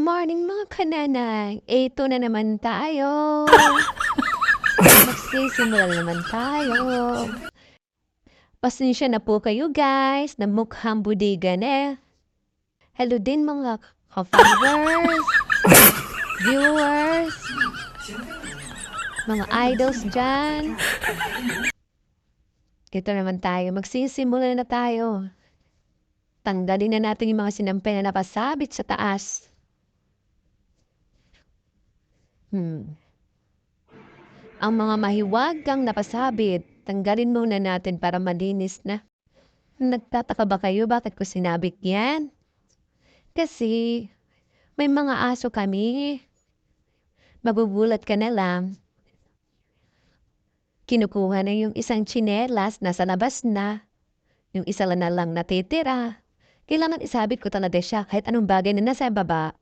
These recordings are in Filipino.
Morning mga kananay. Ito na naman tayo. Magsisimula na naman tayo. Pasensya na po kayo guys na mukhang budigan eh. Hello din mga ka-followers, viewers, mga idols dyan. Ito naman tayo. Magsisimula na tayo. Tanggalin na natin yung mga sinampe na napasabit sa taas. Hmm. Ang mga mahiwagang napasabit, tanggalin muna natin para malinis na. Nagtataka ba kayo bakit ko sinabit yan? Kasi may mga aso kami. Magugulat ka na lang. Kinukuha na yung isang tsinelas, nasa labas na. Yung isa lang na lang natitira. Kailangan isabit ko talaga siya kahit anong bagay na nasa baba.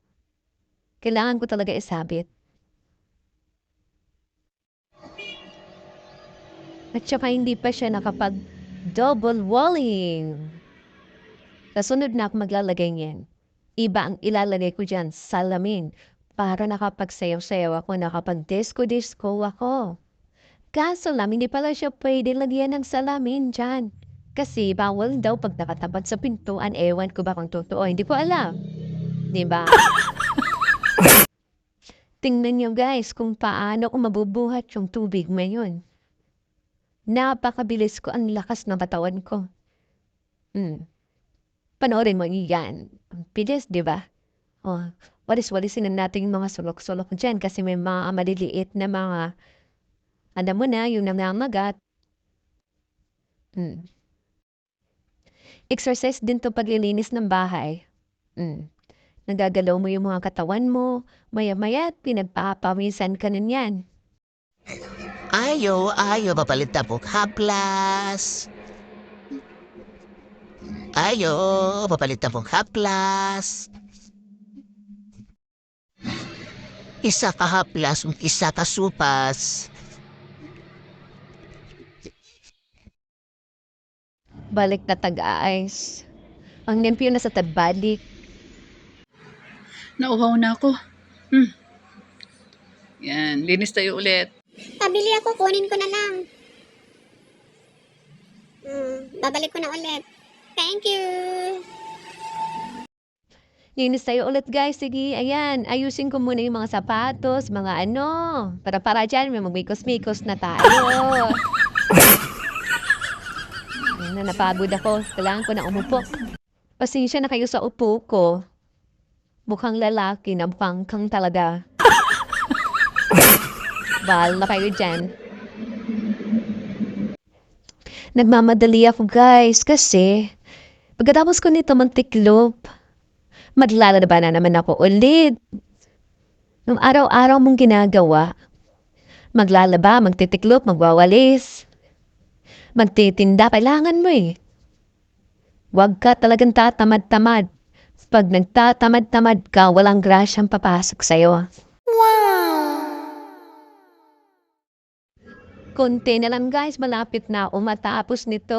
Kailangan ko talaga isabit. At saka hindi pa siya nakapag double walling. Sa sunod na ako maglalagay niyan. Iba ang ilalagay ko dyan, salamin. Para nakapagsayaw-sayaw ako, nakapag-disco-disco ako. Kaso lang, hindi pala siya pwede lagyan ng salamin dyan. Kasi bawal daw pag nakatapat sa pintuan. Ewan ko ba kung totoo. Hindi ko alam. Di ba? Tingnan niyo guys kung paano ko mabubuhat yung tubig ngayon. Napakabilis ko ang lakas ng katawan ko. Hmm. Panoorin mo yan. Ang bilis, di ba? Oh, walis-walisin na natin yung mga sulok-sulok dyan kasi may mga maliliit na mga, alam mo na, yung namamagat. Hmm. Exercise din to paglilinis ng bahay. Hmm. Nagagalaw mo yung mga katawan mo, maya-maya pinagpapawisan ka na yan. Ayo, ayo, papalit na po haplas. Ayo, papalit na po haplas. Isa ka haplas, isa ka supas. Balik na tag-aayos. Ang nempyo na sa tabalik. Nauhaw na ako. Hmm. Yan, linis tayo ulit. Pabili ako, kunin ko na lang. Hmm, babalik ko na ulit. Thank you. Linis tayo ulit guys. Sige, ayan. Ayusin ko muna yung mga sapatos, mga ano. Para para dyan, may magmikos-mikos na tayo. Na, napagod ako. Kailangan ko na umupo. Pasensya na kayo sa upo ko. Mukhang lalaki na mukhang kang talaga. Bahal na kayo dyan. Nagmamadali ako guys kasi pagkatapos ko nito magtiklop, maglalaba na naman ako ulit. Nung araw-araw mong ginagawa, maglalaba, magtitiklop, magwawalis, magtitinda, kailangan mo eh. Huwag ka talagang tatamad-tamad. Pag nagtatamad-tamad ka, walang grasyang papasok sa'yo. Konti na lang guys, malapit na ako matapos nito.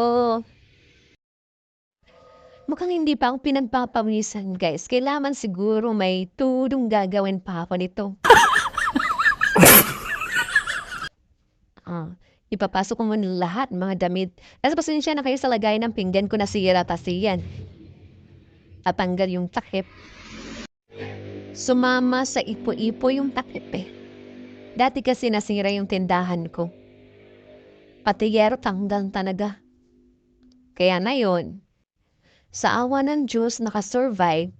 Mukhang hindi pa ako pinagpapawisan guys. Kailangan siguro may tudong gagawin pa ako nito. ah, ipapasok ko muna lahat mga damit. Tapos pasensya na kayo sa lagay ng pinggan ko na sira kasi yan. Tatanggal yung takip. Sumama sa ipo-ipo yung takip eh. Dati kasi nasira yung tindahan ko. Pati yero tanggal talaga. Kaya na yon, sa awa ng Diyos nakasurvive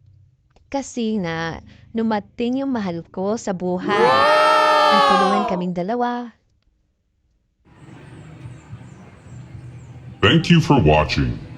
kasi na numating yung mahal ko sa buhay. Nagtulungan kaming dalawa. Thank you for watching.